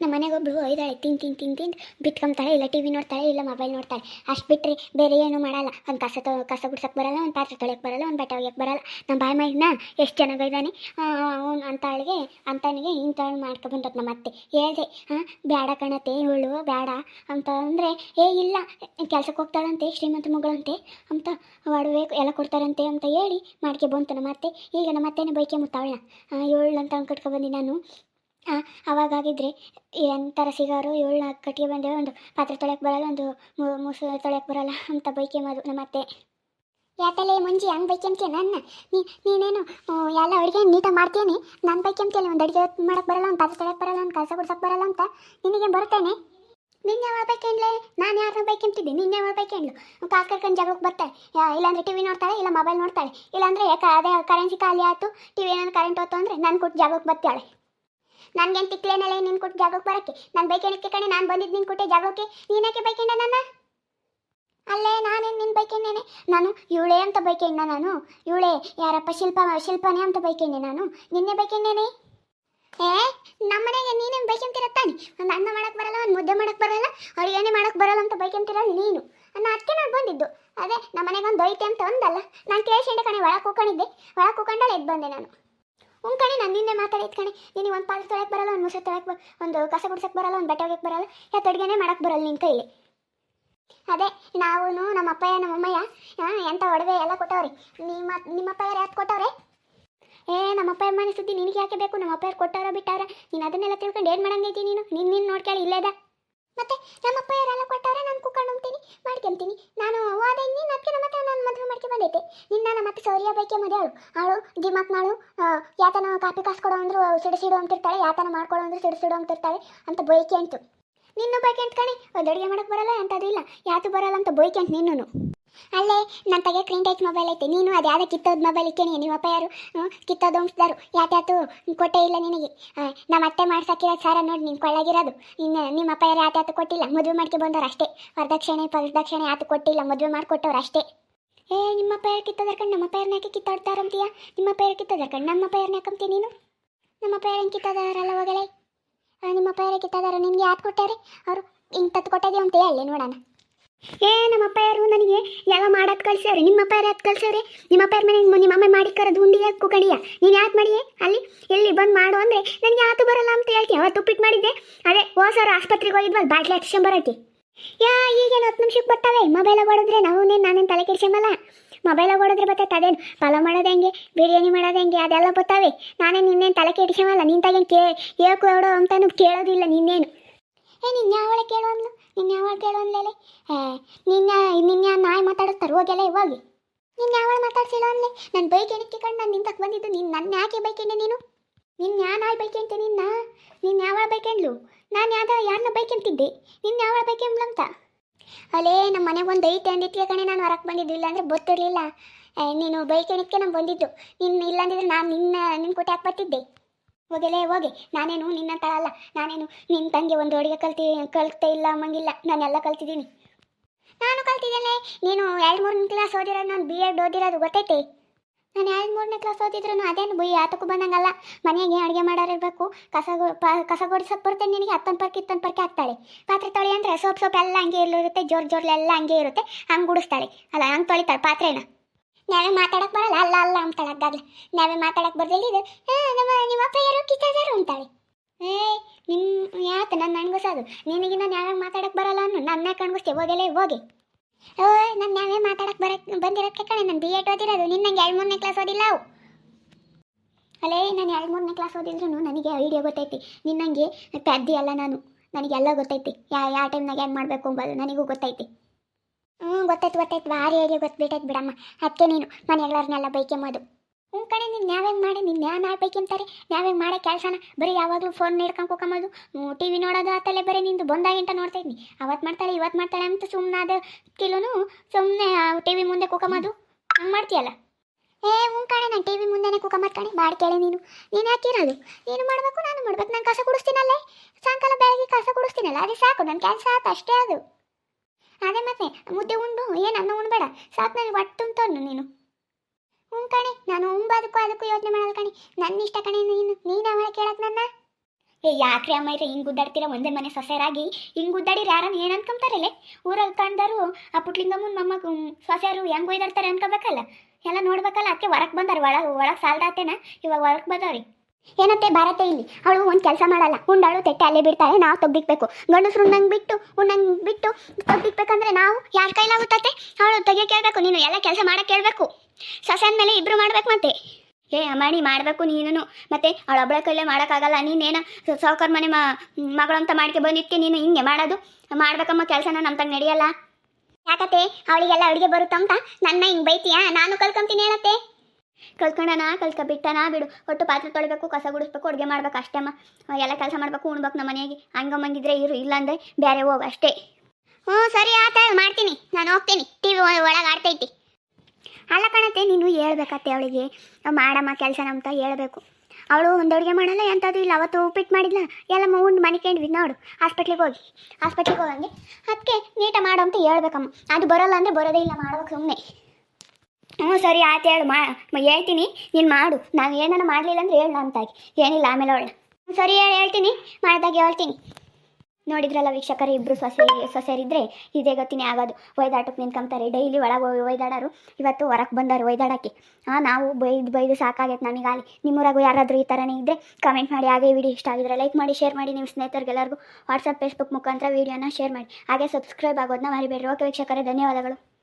ನಮ್ಮ ಮನೆಗೆ ಒಬ್ಬರು ಒಯ್ದಾಳೆ ತಿನ್ ತಿನ್ ತಿನ್ ತಿಂದು ಬಿಟ್ಕೊಂತಾಳೆ ಇಲ್ಲ ಟಿ ವಿ ನೋಡ್ತಾಳೆ ಇಲ್ಲ ಮೊಬೈಲ್ ನೋಡ್ತಾಳೆ ಅಷ್ಟು ಬಿಟ್ಟರೆ ಬೇರೆ ಏನು ಮಾಡಲ್ಲ. ಒಂದು ಕಸ ತೊ, ಕಸ ಗುಡ್ಸಕ್ಕೆ ಬರಲ್ಲ, ಒಂದು ಪಾತ್ರೆ ತೊಳೆಯಕ್ಕೆ ಬರಲ್ಲ, ಒಂದು ಬಟ್ಟೆ ಒಗ್ಯಕ್ಕೆ ಬರಲ್ಲ. ನಮ್ಮ ಬಾಯಿ ಮೈನ ಎಷ್ಟು ಚೆನ್ನಾಗಿದ್ದಾನೆ ಅವ್ನು ಅಂತಾಳಿಗೆ ಅಂತನಿಗೆ ಇಂಥವ್ಳು ಮಾಡ್ಕೊಬಂದತ್ ನಮ್ಮ ಅತ್ತೆ. ಹೇಳಿದೆ, ಹಾಂ ಬೇಡ ಕಣತೆ ಇವಳು ಬೇಡ ಅಂತ ಅಂದರೆ, ಏ, ಇಲ್ಲ ಕೆಲಸಕ್ಕೆ ಹೋಗ್ತಾಳಂತೆ, ಶ್ರೀಮಂತ ಮಗಳಂತೆ. ಅಂತ ಒಡವೆ ಎಲ್ಲ ಕೊಡ್ತಾರಂತೆ. ಅಂತ ಹೇಳಿ, ಮಾಡ್ಕೆ ಬಂತು ನಮ್ಮ ಅತ್ತೆ. ಈಗ ನಮ್ಮ ಅತ್ತೆನೇ ಬೈಕೆ ಮುತ್ತಾವಳ. ಏಳು ಅಂತ ಕಟ್ಕೊ ಬಂದಿ ನಾನು. ಆ, ಅವಾಗಾಗಿದ್ರೆ ಎಂಥರ ಸಿಗಾರು ಏಳು ಕಟ್ಟಿಗೆ ಬಂದೇವೆ ಒಂದು ಪಾತ್ರೆ ತೊಳೆಯಕ್ಕೆ ಬರಲ್ಲ ಒಂದು ಮೂಸು ತೊಳೆಯಕ್ಕೆ ಬರಲ್ಲ ಅಂತ ಬೈಕೆ ಮಾಡು ನಮ್ಮ ಅತ್ತೆ. ಯಾಕಲೆ ಮುಂಜಿ ಹಂಗೆ ಬೈಕೆಂತೀಯ ನನ್ನ? ನೀ ನೀನೇನು ಎಲ್ಲ ಅಡುಗೆ ನೀಟಾಗಿ ಮಾಡ್ತೀನಿ ನಾನು ಬೈಕೆಂತಿಯಲ್ಲ ಒಂದು ಅಡುಗೆ ಮಾಡಕ್ಕೆ ಬರಲ್ಲ ಒಂದು ಪಾತ್ರೆ ತೊಳೆಯಕ್ಕೆ ಬರಲ್ಲ ಒಂದು ಕಸ ಗುಡ್ಸಕ್ಕೆ ಬರಲ್ಲ ಅಂತ? ನಿನಗೆ ಬರ್ತೇನೆ ನಿನ್ನೆ ಯಾವಾಗ ನಾನು ಯಾರನ್ನ ಬೈಕೆಂತಿದ್ದೆ ನಿನ್ನೆ ಯಾವಾಗ ಬೈಕೆಂಡ್ಲು ಕಾಸ್ ಕರ್ಕೊಂಡು ಜಾಗಕ್ಕೆ ಬರ್ತಾಳೆ ಇಲ್ಲಾಂದ್ರೆ ಟಿ ವಿ ನೋಡ್ತಾಳೆ ಇಲ್ಲ ಮೊಬೈಲ್ ನೋಡ್ತಾಳೆ ಇಲ್ಲಾಂದ್ರೆ ಅದೇ ಕರೆನ್ಸಿ ಖಾಲಿ ಆಯಿತು ಟಿ ವಿ ಏನಾದ್ರು ಕರೆಂಟ್ ಹೋಯ್ತು ಅಂದರೆ ನಾನು ಕೊಟ್ಟು ಜಾಗಕ್ಕೆ ಬರ್ತಾಳೆ. ನನ್ಗೇನು ತಿಕ್ಲೇನಲ್ಲ ನಿನ್ ಕೊಟ್ಟು ಜಾಗಕ್ಕೆ ಬರಕ್ಕೆ? ನಾನು ಬೈಕೆಣಕ್ಕೆ ಕಣೆ? ನಾನು ಬಂದಿದ್ದು ನಿನ್ ಕೊಟ್ಟೆ ಜಾಗಕ್ಕೆ? ನೀನಕ್ಕೆ ಬೈಕೆಂಡ ನನ್ನ? ಅಲ್ಲೇ ನಾನೇನು ನಿನ್ನ ಬೈಕೆಂಡೇನೆ ನಾನು ಇವಳೇ ಅಂತ ಬೈಕೆಂಡ ನಾನು. ಇವಳೇ ಯಾರಪ್ಪ ಶಿಲ್ಪ, ಶಿಲ್ಪನೇ ಅಂತ ಬೈಕೆಂಡೆ ನಾನು. ನಿನ್ನೆ ಬೈಕೆಂಡೇನೆ ಏ ನಮ್ಮನೆಗೆ ನೀನೇನು ತಾನೆ? ಒಂದು ಅನ್ನ ಮಾಡಕ್ಕೆ ಬರಲ್ಲ, ಒಂದು ಮುದ್ದೆ ಮಾಡಕ್ಕೆ ಬರಲ್ಲ ಏನೇ ಮಾಡಕ್ಕೆ ಬರಲ್ಲ ಅಂತ ಬೈಕೆಂತಿರ ನೀನು. ನಾನು ಅದಕ್ಕೆ ನಾನು ಬಂದಿದ್ದು. ಅದೇ ನಮ್ಮನೆಗೆ ಒಂದು ಐತೆ ಅಂತ ಒಂದಲ್ಲ. ನಾನು ಕೇಳ್ಸಂಡೆ ಕಣೆ, ಒಳಗೆ ಕೂಕೊಂಡಿದ್ದೆ ಒಳಗೆ ಕೂಕೊಂಡಲ್ಲ ಎದ್ದು ಬಂದೆ ನಾನು. ಹ್ಞೂ ಕಣೆ, ನಾನು ನಿನ್ನೆ ಮಾತಾಡಿದ್ ಕಣೆ. ನಿನಗೆ ಒಂದು ಪಾತ್ರೆ ತೊಳೆಯಕ್ಕೆ ಬರಲ್ಲ, ಒಂದು ಮುಸೆ ತೊಳೆಯಕ್ಕೆ ಒಂದು ಕಸ ಗುಡ್ಸಕ್ಕೆ ಬರಲ್ಲ, ಒಂದು ಬಟ್ಟೆ ಹೋಗಕ್ಕೆ ಬರಲ್ಲ ಯಾಕೆ ಅಡುಗೆನೇ ಮಾಡಕ್ಕೆ ಬರಲ್ಲ ನಿನ್ನ ಕೈಲಿ. ಅದೇ ನಾವು ನಮ್ಮ ಅಪ್ಪಯ್ಯ, ನಮ್ಮ ಎಂಥ ಒಡವೆ ಎಲ್ಲ ಕೊಟ್ಟವ್ರಿ. ನಿಮ್ಮ ನಿಮ್ಮ ಅಪ್ಪಯ್ಯರು ಯಾಕೆ ಕೊಟ್ಟವ್ರೆ? ಏ, ನಮ್ಮ ಅಪ್ಪ ಅಮ್ಮನ ಸುದ್ದಿ ನಿನಗೆ ಯಾಕೆ ಬೇಕು? ನಮ್ಮ ಅಪ್ಪಯ್ಯರು ಕೊಟ್ಟವ್ರ ಬಿಟ್ಟವ್ರ? ನೀನು ಅದನ್ನೆಲ್ಲ ತಿಳ್ಕೊಂಡು ಏನು ಮಾಡಂಗೈತಿ ನೀನು? ನಿನ್ನ ನಿನ್ನ ನೋಡ್ಕೊಳ್ಳಿ ಇಲ್ಲೇದ? ಮತ್ತೆ, ನಮ್ಮ ಅಪ್ಪಯ್ಯರೆಲ್ಲ ಕೊಟ್ಟವ್ರೆ, ನಾನು ಹೋಗ್ತೀನಿ ಮಾಡ್ಕೊಂತೀನಿ. ನಾನು ಹೋದೆ ನೀನು ಅದಕ್ಕೆ ನಮ್ಮ ಹತ್ರ ನಾನು ನಮ್ಮ ಮತ್ತೆ ಸೌರ್ಯ ಬೈಕೆ ಮದುವೆ ಅವಳು ಅವಳು ದಿಮಾಕ್ ನಾಳು ಯಾತನ ಕಾಪಿ ಕಾಸು ಕೊಡೋ ಅಂದ್ರು ಸಿಡಿ ಸಿಡು ಅಂತಿರ್ತಾಳೆ, ಯಾತನ ಮಾಡ್ಕೊಡೋ ಅಂದ್ರೆ ಸಿಡಿ ಸಿಡು ಅಂತಿರ್ತಾಳೆ ಅಂತ ಬೈಕೆ ಅಂತು. ನಿನ್ನೂ ಬೈಕೆ ಅಂತ ಕಣೆ ಅಡುಗೆ ಮಾಡಕ್ಕೆ ಬರಲ್ಲ ಅಂತದು ಇಲ್ಲ, ಯಾತು ಬರಲ್ಲ ಅಂತ ಬೈಕೆ ಅಂತ ನಿನ್ನೂ ಅಲ್ಲೇ ನನ್ನ ತಗೆ ಕ್ರೀನ್ ಟೈಚ್ ಮೊಬೈಲ್ ಐತೆ, ನೀನು ಅದು ಯಾವ್ದು ಕಿತ್ತೋದು ಮೊಬೈಲ್ ಇಕ್ಕೇನಿ ನಿಮ್ಮ ಅಪ್ಪ ಯಾರು? ಕಿತ್ತೋದು ಅಂಸ್ದಾರು ಯಾತ್ಯಾತು ಕೊಟ್ಟೇ ಇಲ್ಲ ನಿನಗೆ. ನಮ್ಮ ಅತ್ತೆ ಮಾಡ್ಸಾಕಿರೋದು ಸಾರ ನೋಡಿ ನೀನು ಕೊಳ್ಳಾಗಿರೋದು. ಇನ್ನು ನಿಮ್ಮ ಅಪ್ಪ ಯಾರು ಯಾತ್ಯಾತು ಕೊಟ್ಟಿಲ್ಲ, ಮದುವೆ ಮಾಡ್ಕೆ ಬಂದವ್ರು ಅಷ್ಟೇ. ವರದಕ್ಷಿಣೆ, ಪ್ರದಕ್ಷಿಣೆ ಯಾತು ಕೊಟ್ಟಿಲ್ಲ, ಮದುವೆ ಮಾಡಿಕೊಟ್ಟವ್ರು ಅಷ್ಟೇ. ಏ, ನಿಮ್ಮ ಪೈರ್ ಕಿತ್ತದರ್ಕಂಡು ಕಿತ್ತೋದರ್ ನಮ್ಮ ಪೈರ್ನ ಯಾಕೆ ಕಿತ್ತಾಡ್ತಾರಂತೀಯ ನಿಮ್ಮ ಪೈರ್ ಕಿತ್ತದರ್ಕಂಡು ಕಿತ್ತೋದರ್ ನಮ್ಮ ಪೈರ್ನ ಯಾಕಂತೀಯ ನೀನು? ನಮ್ಮ ಪೈರ್ ಹೆಂಗೆ ಕಿತ್ತದಾರಲ್ಲ ಹೋಗಲೇ? ನಿಮ್ಮ ಅಪ್ಪ ಕಿತ್ತದಾರ, ನಿನ್ಗೆ ಯಾರು ಕೊಟ್ಟಾರೆ? ಅವರು ಹಿಂಗೆ ತತ್ತು ಕೊಟ್ಟಿದ್ದೀವಿ ಅಂತ ಹೇಳಿ ನೋಡೋಣ. ಏ, ನಮ್ಮ ಅಪ್ಪ ಯಾರು ನನಗೆ ಯಾವಾಗ ಮಾಡೋದು ಕಳ್ಸ್ಯಾವ್ರಿ ನಿಮ್ಮ ಅಪ್ಪ ಯಾರು ಯಾಕೆ ಕಳ್ಸ್ಯಾವ್ರಿ ನಿಮ್ಮ ಅಪ್ಪ ಮನೆ ನಿಮ್ಮ ಅಮ್ಮ ಮಾಡಿ ಕರೋದು ಉಂಡಿ ಯಾಕೆ ಕುಕಡಿಯ? ನೀನು ಯಾಕೆ ಮಾಡಿಯೇ? ಅಲ್ಲಿ ಎಲ್ಲಿ ಬಂದು ಮಾಡು ಅಂದರೆ ನನಗೆ ಯಾತು ಬರಲ್ಲ ಅಂತ ಹೇಳ್ತೀನಿ ಅವತ್ತು ಉಪ್ಪಿಟ್ಟು ಮಾಡಿದ್ದೆ. ಅದೇ ಹೋಸಾರ ಆಸ್ಪತ್ರೆಗೆ ಹೋಗಿದ್ವಲ್ಲ ಬಾಟ್ಲಿ ಹಾಕ್ಸ್ಕೊಂಬರಕ್ಕೆ ಯಾ ಈಗೇನು ಹತ್ತು ನಿಮಿಷಕ್ಕೆ ಬರ್ತಾವೆ ಮೊಬೈಲ್ ಹೊಡೆದ್ರೆ ನಾವು ನೀನು ನಾನೇನು ತಲೆ ಕೆಡ್ಸಂಬಲ್ಲ ಮೊಬೈಲ್ ಹೊಡೆದ್ರೆ ಬರ್ತೈತೆ ಅದೇನು ಪಲಾವ್ ಮಾಡೋದು ಹೆಂಗೆ, ಬಿರಿಯಾನಿ ಮಾಡೋದು ಹೆಂಗೆ, ಅದೆಲ್ಲ ಬರ್ತಾವೆ ನಾನೇ ನಿನ್ನೇನು ತಲೆ ಕೆಡ್ಸಂಬಲ್ಲ ನಿನ್ನ ತಗೇನು ಕೇ ಏಕು ಹೊಡೋ ಅಂತಾನು ಕೇಳೋದಿಲ್ಲ ನಿನ್ನೇನು. ಏ, ನಿನ್ನ ಯಾವಳ ಕೇಳೋ ಅಂದ್ಲು? ನಿನ್ನ ಯಾವಳ ಕೇಳೋ ಅಂದ್ಲೇಲೆ ಏ, ನಿನ್ನ ನಿನ್ನ ನಾಯಿ ಮಾತಾಡಿಸ್ತಾರೆ ಹೋಗೆಲ್ಲ ಇವಾಗ? ನಿನ್ನ ಯಾವಳ ಮಾತಾಡ್ಸಿಲ್ಲ ಅಂದ್ಲೆ? ನನ್ನ ಬೈಕ್ ಏನಕ್ಕೆ ಕಂಡು ನಾನು ನಿಂತಕ್ಕೆ ಬಂದಿದ್ದು ನೀನು ನನ್ನ ಯಾಕೆ ಬೈಕೆಂಡೆ ನೀನು? ನಿನ್ನ ಯಾ ನಾಯಿ ಬೈಕೆಂತೆ ನಿನ್ನ? ನಿನ್ನ ಯಾವ ಬೈಕೆಂಡ್ಲು ನಾನು ಯಾವ ಯಾರನ್ನ ಬೈಕೆಂತಿದ್ದೆ ನಿನ್ನ ಯಾವ ಅಂತ? ಅಲ್ಲೇ ನಮ್ಮ ಮನೆಗೆ ಒಂದು ಐತೆ ಅಂದಿದ್ಕೆ ಕಣೆ ನಾನು ಹೊರಗೆ ಬಂದಿದ್ದು ಇಲ್ಲಾಂದ್ರೆ ಗೊತ್ತಿರಲಿಲ್ಲ. ನೀನು ಬೈಕೆಣಿಕ್ಕೆ ನಾನು ಬಂದಿದ್ದು. ನಿನ್ನ ಇಲ್ಲಾಂದಿದ್ರೆ ನಾನು ನಿನ್ನ ನಿನ್ನ ಕೊಟ್ಟೆ ಹಾಕ್ಬತ್ತಿದ್ದೆ ಹೋಗಲೇ, ಹೋಗಿ. ನಾನೇನು ನಿನ್ನ ತಳಲ್ಲ ನಾನೇನು ನಿನ್ನ ತಂಗಿ ಒಂದು ಅಡುಗೆ ಕಲ್ತಿ, ಕಲ್ತೇ ಇಲ್ಲ ಅಮ್ಮಂಗಿಲ್ಲ ನಾನೆಲ್ಲ ಕಲ್ತಿದ್ದೀನಿ. ನಾನು ಕಲ್ತಿದ್ದೇನೆ. ನೀನು ಎರಡು ಮೂರನೇ ಕ್ಲಾಸ್ ಓದಿರೋದು ನಾನು ಬಿ ಎಡ್ ಓದಿರೋದು ಗೊತ್ತೈತೆ? ನಾನು ಎರಡು ಮೂರನೇ ಕ್ಲಾಸ್ ಓದಿದ್ರು ಅದೇನು ಬುಯ್ ಆತಕ್ಕೂ ಬಂದಂಗಲ್ಲ. ಮನೆಗೆ ಅಡುಗೆ ಮಾಡೋರಿರಬೇಕು ಕಸ ಕಸ ಗುಡ್ಸಕ್ಕೆ ಬರ್ತೇನೆ ನಿನಗೆ, ಹತ್ತೊಂದು ಪರ್ಕೆ, ಇತ್ತೊಂದು ಪರ್ಕೆ ಹಾಕ್ತಾಳೆ. ಪಾತ್ರೆ ತೊಳಿ ಅಂದರೆ ಸೋಪ್ ಸೋಪ್ ಎಲ್ಲ ಹಂಗೆ ಇರುತ್ತೆ ಜೋರ್ ಜೋರ್ಲೆ ಎಲ್ಲ ಹಂಗೆ ಇರುತ್ತೆ ಹಂಗೆ ಗುಡಿಸ್ತಾಳೆ. ಅಲ್ಲ, ಹಂಗೆ ತೊಳಿತಾಳೆ ಪಾತ್ರೆನ. ನಾವೇ ಮಾತಾಡಕ್ಕೆ ಬರಲ್ಲ, ಅಲ್ಲ ಅಲ್ಲ ಅಂತಾಳೆ ಅದಾಗಲೇ ನಾವೇ ಮಾತಾಡಕ್ಕೆ ಇದು. ನಮ್ಮ, ನಿಮ್ಮ ಅಪ್ಪ ಯಾರು ಕಿತ್ತಾದಾರು ಅಂತಾಳೆ. ಏ ನಿಮ್ಮ ಯಾತ ನನ್ನ ನನಗೂ ಸಾದು ನಾನು ಯಾವಾಗ ಮಾತಾಡಕ್ಕೆ ಬರಲ್ಲ ಅನ್ನು. ನನ್ನ ಕಣ್ಗಿಸ್ತೀವಿ ಹೋಗಲೇ, ಹೋಗಿ. ಓ, ನಾನು ನಾವೇ ಮಾತಾಡಕ್ಕೆ ಬರಕ್ಕೆ ಬಂದಿರೋದಕ್ಕೆ ಕಣೆ ನಾನು ಬಿ ಎಡ್ ಓದಿರೋದು ನಿನ್ನಂಗೆ ಎರಡು ಮೂರನೇ ಕ್ಲಾಸ್ ಓದಿಲ್ಲ ಅವು. ಅಲ್ಲೇ ನಾನು ಎರಡು ಮೂರನೇ ಕ್ಲಾಸ್ ಓದಿದ್ರು ನನಗೆ ಐಡಿಯಾ ಗೊತ್ತೈತಿ. ನಿನ್ನಂಗೆ ಪೆದ್ದಿ ಅಲ್ಲ ನಾನು. ನನಗೆಲ್ಲ ಗೊತ್ತೈತಿ. ಯಾ ಯಾವ ಟೈಮ್ನಾಗ ಏನು ಮಾಡಬೇಕು ಅಂಬೋದು ನನಗೂ ಗೊತ್ತೈತಿ. ಹ್ಞೂ ಗೊತ್ತಾಯ್ತು ಗೊತ್ತಾಯ್ತು ಭಾರಿ ಐಡಿಯಾ ಗೊತ್ತೈತೆ ಬಿಡಮ್ಮ. ಅದಕ್ಕೆ ನೀನು ಮನೆಗಳವ್ರನ್ನೆಲ್ಲ ಬೈಕೆಂಬೋದು. ಹ್ಞೂ ಕಣೆ, ನೀನು ನಾವೇನು ಮಾಡಿ? ನೀನು ಯಾವ ಆಡ್ಬೇಕಂತಾರೆ ಬೈಕೆಂತಾರೆ ನಾವೇನು ಮಾಡೋ ಕೆಲಸನ? ಬರೀ ಯಾವಾಗಲೂ ಫೋನ್ ಹಿಡ್ಕೊಂಡು ಕೂಕೊಂಬೋದು ಟಿ ವಿ ನೋಡೋದು ಆತಲ್ಲೇ ಬರೀ ನಿಂದು ಬಂದಾಗಿಂತ ನೋಡ್ತಾ ಇದ್ನಿ. ಅವತ್ತು ಮಾಡ್ತಾಳೆ ಇವತ್ತು ಮಾಡ್ತಾಳೆ ಅಂತ ಸುಮ್ಮನೆ ಅದು ಕಿಲೋನು ಸುಮ್ಮನೆ ಟಿ ವಿ ಮುಂದೆ ಕೂಕೊಂಬೋದು ಹಂಗೆ ಮಾಡ್ತೀಯಲ್ಲ? ಏ ಹ್ಞೂ ನಾನು ಟಿ ವಿ ಮುಂದೆನೇ ಕೂಕೊಂಬತ್ ಕಣೆ. ಮಾಡಿ ಕೇಳಿ ನೀನು. ನೀನು ಹಾಕಿರೋದು ನೀನು ಮಾಡಬೇಕು, ನಾನು ಮಾಡ್ಬೇಕು. ನಾನು ಕಸ ಕುಡಿಸ್ತೀನಲ್ಲೇ ಸಾಯಂಕಾಲ ಬೆಳಗ್ಗೆ ಕಸ ಕುಡಿಸ್ತೀನಲ್ಲ ಅದೇ ಸಾಕು ನನ್ನ ಕೆಲಸ ಆಯ್ತು ಅಷ್ಟೇ ಅದು. ಅದೇ ಮತ್ತೆ, ಮುದ್ದೆ ಉಂಡು, ಏನು ಅನ್ನ ಉಣ್ಬೇಡ. ಸಾಕು ನನಗೆ ಒಟ್ಟು ಅಂತನ್ನು ನೀನು. ಹ್ಞೂ ಕಣೆ, ನಾನು ಉಂಬದಕ್ಕೂ ಅದಕ್ಕೂ ಯೋಚನೆ ಮಾಡಲ್ಲ ಕಣೆ. ನನ್ನ ಇಷ್ಟ ಕಣೆ, ನೀನು ನೀನು ಅವಳ ಕೇಳಕ್ ನನ್ನ? ಏ, ಯಾಕ್ರಿ ಅಮ್ಮ ಇದ್ರೆ ಹಿಂಗೆ ಗುದ್ದಾಡ್ತೀರ ಒಂದೇ ಮನೆ ಸೊಸೆಯರಾಗಿ ಹಿಂಗೆ ಗುದ್ದಾಡಿರಿ ಯಾರನ್ನ ಏನು ಅನ್ಕೊಂತಾರಲ್ಲೇ? ಊರಲ್ಲಿ ಕಂಡಾರು ಆ ಪುಟ್ಲಿಂಗಮ್ಮನ ಮೊಮ್ಮಗ, ಸೊಸೆಯರು ಹೆಂಗೆ ಒಯ್ದಾಡ್ತಾರೆ ಅನ್ಕೋಬೇಕಲ್ಲ? ಎಲ್ಲ ನೋಡ್ಬೇಕಲ್ಲ, ಅದಕ್ಕೆ ಹೊರಗೆ ಬಂದಾರ ಒಳಗೆ ಒಳಗೆ ಸಾಲ್ದಾತೇನ? ಇವಾಗ ಹೊರಗೆ ಬಂದವ್ರಿ. ಏನತ್ತೆ ಭಾರತ ಇಲ್ಲಿ? ಅವಳು ಒಂದು ಕೆಲಸ ಮಾಡಲ್ಲ. ಉಂಡಾಳು, ತೆಟ್ಟೆ ಅಲ್ಲೇ ಬಿಡ್ತಾಳೆ, ನಾವು ತೆಗ್ದಿಕ್ಬೇಕು. ಗಂಡಸರು ಉಣ್ಣಂಗೆ ಬಿಟ್ಟು ಉಣ್ಣಂಗೆ ಬಿಟ್ಟು ತೆಗ್ದಿಕ್ಬೇಕಂದ್ರೆ ನಾವು ಯಾರ ಕೈಲಾಗುತ್ತತ್ತೆ ಅವಳು ತೆಗಿಯಕ್ಕೆ ಕೇಳಬೇಕು, ನೀನು ಎಲ್ಲ ಕೆಲಸ ಮಾಡಕ್ಕೆ ಹೇಳ್ಬೇಕು ಸೊಸೆ ಮೇಲೆ ಇಬ್ರು ಮಾಡ್ಬೇಕು ಮತ್ತೆ. ಏ ಅಮ್ಮಾಣಿ, ಮಾಡಬೇಕು ನೀನು ಮತ್ತೆ ಅವಳ ಒಬ್ಬಳ ಕೈಲೇ ಮಾಡೋಕ್ಕಾಗಲ್ಲ. ನೀನೇನ ಸೌಕರ್ ಮನೆ ಮಗಳು ಅಂತ ಮಾಡ್ಕೆ ಬಂದಿದ್ಕೆ ನೀನು ಹಿಂಗೆ ಮಾಡೋದು? ಮಾಡ್ಬೇಕಮ್ಮ ಕೆಲಸನ ನಮ್ಮ ತಂಗ ನಡೆಯಲ್ಲ. ಯಾಕತ್ತೆ? ಅವಳಿಗೆಲ್ಲ ಅಡುಗೆ ಬರುತ್ತಂತ ನನ್ನ ಹಿಂಗೆ ಬೈತೀಯಾ? ನಾನು ಕಲ್ಕೊಂತೀನಿ ಹೇಳತ್ತೆ. ಕಲ್ಕೊಂಡನ ಕಲ್ಕ ಬಿಟ್ಟನ ಬಿಡು. ಒಟ್ಟು ಪಾತ್ರೆ ತೊಳಿಬೇಕು, ಕಸ ಗುಡಿಸ್ಬೇಕು, ಅಡುಗೆ ಮಾಡ್ಬೇಕು ಅಷ್ಟೇ ಅಮ್ಮ. ಎಲ್ಲ ಕೆಲಸ ಮಾಡ್ಬೇಕು, ಉಣ್ಬೇಕು ನಮ್ಮ ಮನೆಯಾಗೆ. ಹಂಗಮ್ಮಂಗಿದ್ರೆ ಇರು, ಇಲ್ಲಾಂದ್ರೆ ಬೇರೆ ಹೋಗು ಅಷ್ಟೇ. ಹ್ಞೂ, ಸರಿ ಆತ ಮಾಡ್ತೀನಿ. ನಾನು ಹೋಗ್ತೀನಿ. ಟಿ ವಿ ಒಳಗೆ ಆಡ್ತೈತಿ. ಅಲ್ಲ ಕಣತ್ತೆ ನೀನು ಹೇಳ್ಬೇಕತ್ತೆ ಅವಳಿಗೆ. ಮಾಡಮ್ಮ ಕೆಲಸ ಅಂತ ಹೇಳ್ಬೇಕು. ಅವಳು ಒಂದು ಅಡುಗೆ ಮಾಡಲ್ಲ, ಎಂಥದ್ದು ಇಲ್ಲ. ಅವತ್ತು ಉಪ್ಪಿಟ್ಟು ಮಾಡಿಲ್ಲ ಎಲ್ಲ ಉಂಡು ಮನಿಕೊಂಡಿದ್ವಿ ನೋಡು. ಹಾಸ್ಪಿಟ್ಲಿಗೆ ಹೋಗಿ. ಹಾಸ್ಪಿಟ್ಲಿಗೆ ಹೋಗಂಗೆ ಅದಕ್ಕೆ ನೀಟಾಗಿ ಮಾಡು ಅಂತ ಹೇಳ್ಬೇಕಮ್ಮ. ಅದು ಬರೋಲ್ಲ ಅಂದರೆ ಬರೋದೇ ಇಲ್ಲ, ಮಾಡ್ಬೇಕು ಸುಮ್ಮನೆ ಹ್ಞೂ, ಸರಿ, ಆಯ್ತು ಹೇಳು. ಮಾ ಹೇಳ್ತೀನಿ. ನೀನು ಮಾಡು. ನಾವು ಏನಾರು ಮಾಡಲಿಲ್ಲ ಅಂದ್ರೆ ಹೇಳು ಅಂತಾಗಿ ಏನಿಲ್ಲ, ಆಮೇಲೆ ಅವಳು ಸರಿ, ಹೇಳಿ ಹೇಳ್ತೀನಿ. ಮಾಡಿದಾಗ ಹೇಳ್ತೀನಿ. ನೋಡಿದ್ರಲ್ಲ ವೀಕ್ಷಕರು ಇಬ್ಬರು ಸೊಸೆ ಸೊಸೆರಿದ್ರೆ ಇದೇ ಗೊತ್ತಿನೇ ಆಗೋದು. ವೈದಾಟಕ್ಕೆ ನಿಂತ್ಕೊಂತಾರೆ ಡೈಲಿ ಒಳಗೆ ಒಯ್ದಾಡೋರು. ಇವತ್ತು ಹೊರಗೆ ಬಂದರು ವೈದಾಡಕ್ಕೆ ಹಾಂ ನಾವು ಬೈದು ಬೈದು ಸಾಕಾಗೈತೆ ನಮಗಾಲಿ ನಿಮ್ಮೂರಾಗೂ ಯಾರಾದರೂ ಈ ಥರನೇ ಇದ್ದರೆ ಕಮೆಂಟ್ ಮಾಡಿ. ಹಾಗೆ ವಿಡಿಯೋ ಇಷ್ಟ ಆಗಿದ್ರೆ ಲೈಕ್ ಮಾಡಿ ಶೇರ್ ಮಾಡಿ. ನಿಮ್ಮ ಸ್ನೇಹಿತರಿಗೆಲ್ಲರಿಗೂ ವಾಟ್ಸಪ್ ಫೇಸ್ಬುಕ್ ಮುಖಾಂತರ ವೀಡಿಯೋನ ಶೇರ್ ಮಾಡಿ. ಹಾಗೆ ಸಬ್ಸ್ಕ್ರೈಬ್ ಆಗೋದನ್ನ ಮರಿಬೇಡ್ರಿ. ಓಕೆ ವೀಕ್ಷಕರೇ, ಧನ್ಯವಾದಗಳು.